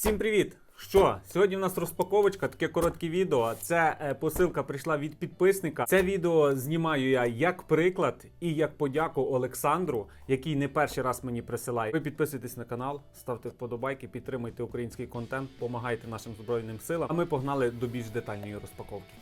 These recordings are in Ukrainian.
Всім привіт! Що? Сьогодні у нас розпаковочка, таке коротке відео. Це е, посилка прийшла від підписника. Це відео знімаю я як приклад і як подяку Олександру, який не перший раз мені присилає. Ви підписуйтесь на канал, ставте вподобайки, підтримуйте український контент, допомагайте нашим збройним силам. А ми погнали до більш детальної розпаковки.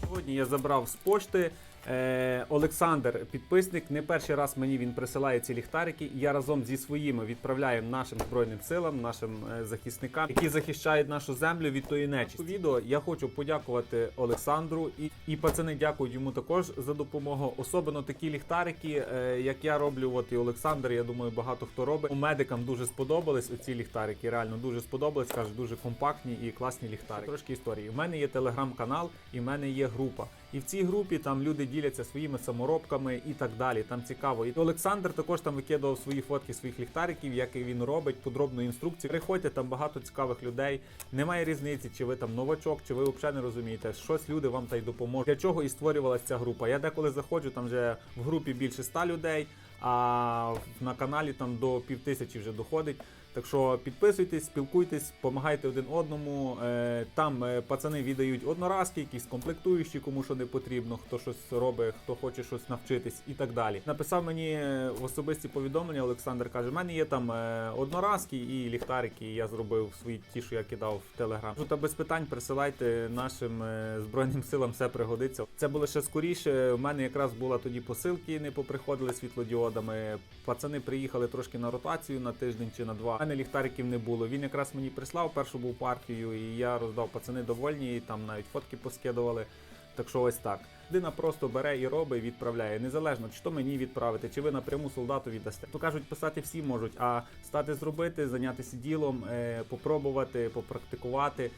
Сьогодні я забрав з пошти. Е, Олександр, підписник, не перший раз мені він присилає ці ліхтарики. Я разом зі своїми відправляю нашим збройним силам, нашим е, захисникам, які захищають нашу землю від тої нечисті. Відео я хочу подякувати Олександру і, і пацани дякують йому також за допомогу. Особливо такі ліхтарики, е, як я роблю, от і Олександр. Я думаю, багато хто робить. У медикам дуже сподобались оці ліхтарики. Реально дуже сподобались. кажуть, дуже компактні і класні ліхтарики. Трошки історії. У мене є телеграм-канал, і в мене є група. І в цій групі там люди діляться своїми саморобками і так далі. Там цікаво. І Олександр також там викидував свої фотки своїх ліхтариків, як і він робить, подробну інструкцію. Приходьте, там багато цікавих людей. Немає різниці, чи ви там новачок, чи ви взагалі не розумієте. Щось люди вам та й допоможуть. Для чого і створювалася ця група. Я деколи заходжу, там вже в групі більше ста людей, а на каналі там до півтисячі вже доходить. Так що підписуйтесь, спілкуйтесь, допомагайте один одному. Е, Там е, пацани віддають одноразки, якісь комплектуючі, кому що не потрібно, хто щось робить, хто хоче щось навчитись і так далі. Написав мені в особисті повідомлення. Олександр каже: в мене є там е, одноразки і ліхтарики. і Я зробив свої ті, що я кидав в телеграм. Та без питань присилайте нашим збройним силам, все пригодиться. Це було ще скоріше. У мене якраз була тоді посилки, не поприходили світлодіодами. Пацани приїхали трошки на ротацію на тиждень чи на два. Мене ліхтариків не було. Він якраз мені прислав першу був партію, і я роздав пацани довольні, і там навіть фотки поскидували. Так що ось так. Людина просто бере і робить, відправляє. Незалежно, чи то мені відправити, чи ви напряму солдату віддасте. То кажуть, писати всі можуть, а стати зробити, зайнятися ділом, е, попробувати, попрактикувати.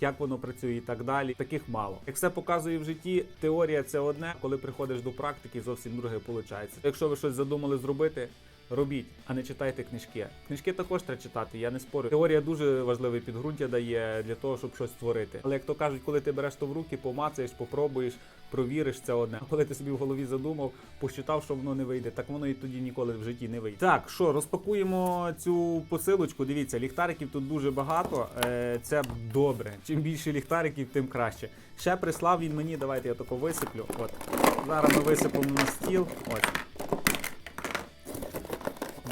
Як воно працює і так далі. Таких мало. Як все показує в житті, теорія це одне, коли приходиш до практики, зовсім друге виходить. Якщо ви щось задумали зробити, робіть, а не читайте книжки. Книжки також треба читати, я не спорю. Теорія дуже важливе підґрунтя дає для того, щоб щось створити. Але як то кажуть, коли ти береш то в руки, помацаєш, попробуєш, провіриш це одне. А коли ти собі в голові задумав, посчитав, що воно не вийде, так воно і тоді ніколи в житті не вийде. Так, що розпакуємо цю посилочку. Дивіться, ліхтариків тут дуже багато. Е, Це добре. Чим більше ліхтариків, тим краще. Ще прислав він мені. Давайте я тако висиплю. От зараз ми висипемо на стіл. Ось.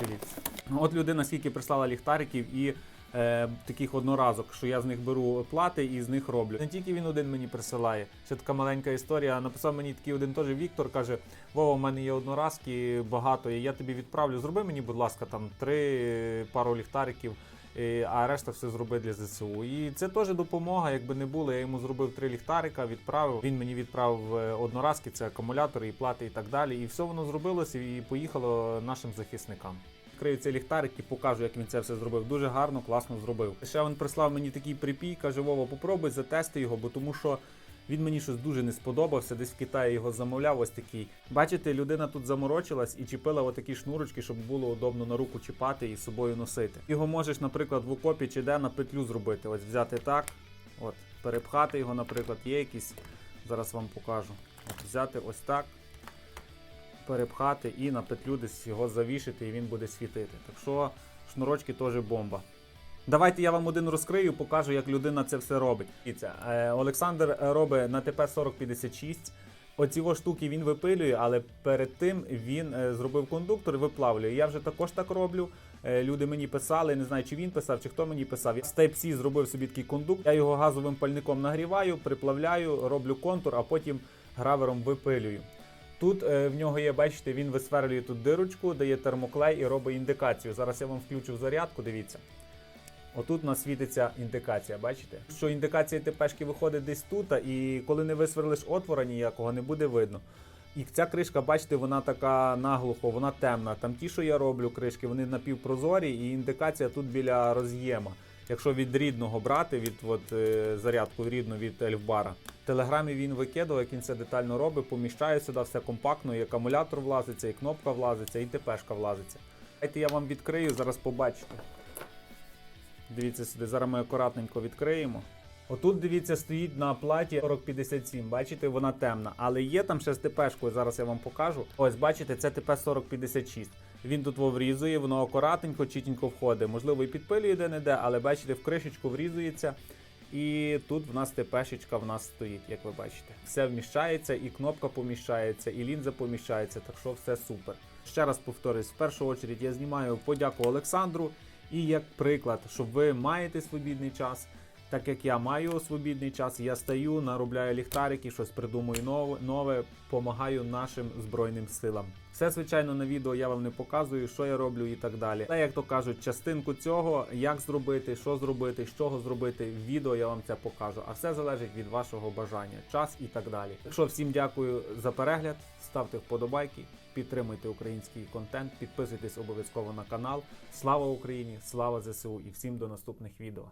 Дивіться. От людина скільки прислала ліхтариків і е, таких одноразок, що я з них беру плати і з них роблю. Не тільки він один мені присилає. Ще така маленька історія. Написав мені такий один теж Віктор, каже: Вова, в мене є одноразки багато, і я тобі відправлю. Зроби мені, будь ласка, там три пару ліхтариків. А решта все зроби для ЗСУ. І це теж допомога. Якби не було, я йому зробив три ліхтарика, відправив. Він мені відправив е, одноразки, це акумулятори і плати, і так далі. І все воно зробилося і поїхало нашим захисникам. Відкрию цей ліхтарик і покажу, як він це все зробив. Дуже гарно, класно зробив. Ще він прислав мені такий припій, каже: Вова, попробуй затести його, бо тому що. Він мені щось дуже не сподобався, десь в Китаї його замовляв, ось такий. Бачите, людина тут заморочилась і чіпила отакі шнурочки, щоб було удобно на руку чіпати і з собою носити. Його можеш, наприклад, в окопі чи де на петлю зробити. Ось взяти так, от, перепхати його, наприклад, є якісь. Зараз вам покажу. От, взяти ось так, перепхати і на петлю десь його завішити, і він буде світити. Так що шнурочки теж бомба. Давайте я вам один розкрию, покажу, як людина це все робить. Е, Олександр робить на ТП 4056. Оці штуки він випилює, але перед тим він е, зробив кондуктор і виплавлює. Я вже також так роблю. Е, Люди мені писали, не знаю, чи він писав, чи хто мені писав. Я Type-C зробив собі такий кондуктор. Я його газовим пальником нагріваю, приплавляю, роблю контур, а потім гравером випилюю. Тут е, в нього є, бачите, він висверлює тут дирочку, дає термоклей і робить індикацію. Зараз я вам включу зарядку, дивіться. Отут у нас світиться індикація, бачите? Що індикація ТПшки виходить десь тут, і коли не висверлиш отвора ніякого, не буде видно. І ця кришка, бачите, вона така наглухо, вона темна. Там ті, що я роблю кришки, вони напівпрозорі, і індикація тут біля роз'єма. Якщо від рідного брати, від от, е, зарядку рідну від Ельфбара. Телеграмі він викидав, як він це детально робить, поміщає сюди все компактно, і акумулятор влазиться, і кнопка влазиться, і ТПшка влазиться. Давайте я вам відкрию, зараз побачите. Дивіться сюди, зараз ми акуратненько відкриємо. Отут, дивіться, стоїть на платі 4057. Бачите, вона темна. Але є там ще з ТПшкою, зараз я вам покажу. Ось, бачите, це ТП 4056. Він тут врізує, воно акуратненько, чітенько входить. Можливо, і підпилює де-не-де, але бачите, в кришечку врізується. І тут в нас ТПшечка в нас стоїть, як ви бачите. Все вміщається, і кнопка поміщається, і лінза поміщається, так що все супер. Ще раз повторюсь, в першу очередь я знімаю подяку Олександру і як приклад, щоб ви маєте свобідний час. Так як я маю свобідний час, я стаю, наробляю ліхтарики, щось придумую нове, нове, помагаю нашим збройним силам. Все, звичайно, на відео я вам не показую, що я роблю і так далі. Але як то кажуть, частинку цього, як зробити, що зробити, з чого зробити, в відео я вам це покажу. А все залежить від вашого бажання, час і так далі. Так що всім дякую за перегляд, ставте вподобайки, підтримуйте український контент, підписуйтесь обов'язково на канал. Слава Україні! Слава ЗСУ і всім до наступних відео.